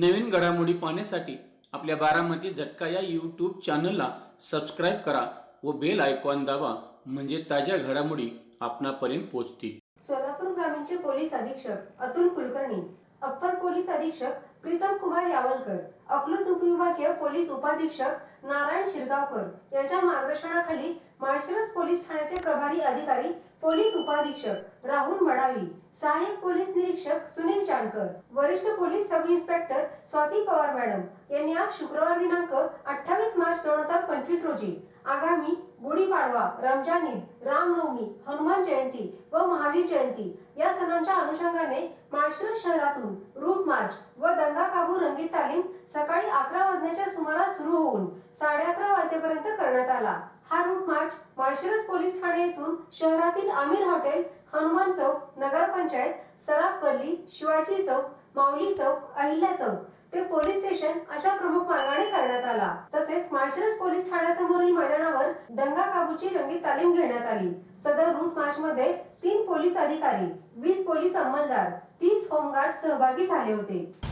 नवीन घडामोडी पाहण्यासाठी आपल्या बारामती झटका या यूट्यूब चॅनलला सबस्क्राईब करा व बेल आयकॉन दाबा म्हणजे ताज्या घडामोडी आपणापर्यंत पोहोचतील. सोलापूर ग्रामीणचे पोलीस अधीक्षक अतुल कुलकर्णी अप्पर पोलीस अधीक्षक प्रीतम कुमार यावलकर अकलूज उपविभागीय पोलीस उपाधीक्षक नारायण शिरगावकर यांच्या मार्गदर्शनाखाली माळशिरस पोलीस ठाण्याचे प्रभारी अधिकारी पोलीस उपाधीक्षक राहुल मडावी सहाय्यक पोलीस निरीक्षक सुनील चांदकर वरिष्ठ police sub inspector Swati Pawar madam यांनी आज शुक्रवार दिनांक अठ्ठावीस मार्च दोन हजार पंचवीस रोजी आगामी गुढीपाडवा रमजान ईद रामनवमी हनुमान जयंती व महावीर जयंती या सणांच्या अनुषंगाने माळशिरस शहरातून रूट मार्च व दंगा काबू रंगीत तालीम सकाळी अकरा वाजण्याच्या सुमारास सुरू होऊन साडे अकरा वाजेपर्यंत करण्यात आला. हा रूट मार्च माळशिरस पोलीस ठाणे येथून शहरातील आमिर हॉटेल हनुमान चौक नगरपंचायत सराफ गल्ली शिवाजी चौक माऊली चौक अहिल्या चौक. ते पोलीस स्टेशन अशा प्रमुख मार्गाने करण्यात आला. तसेच माळशिरस पोलीस ठाण्यासमोरील मैदानावर दंगा काबूची रंगीत तालीम घेण्यात आली. सदर रूट मार्च मध्ये तीन पोलीस अधिकारी वीस पोलीस अंमलदार तीस होमगार्ड सहभागी झाले होते.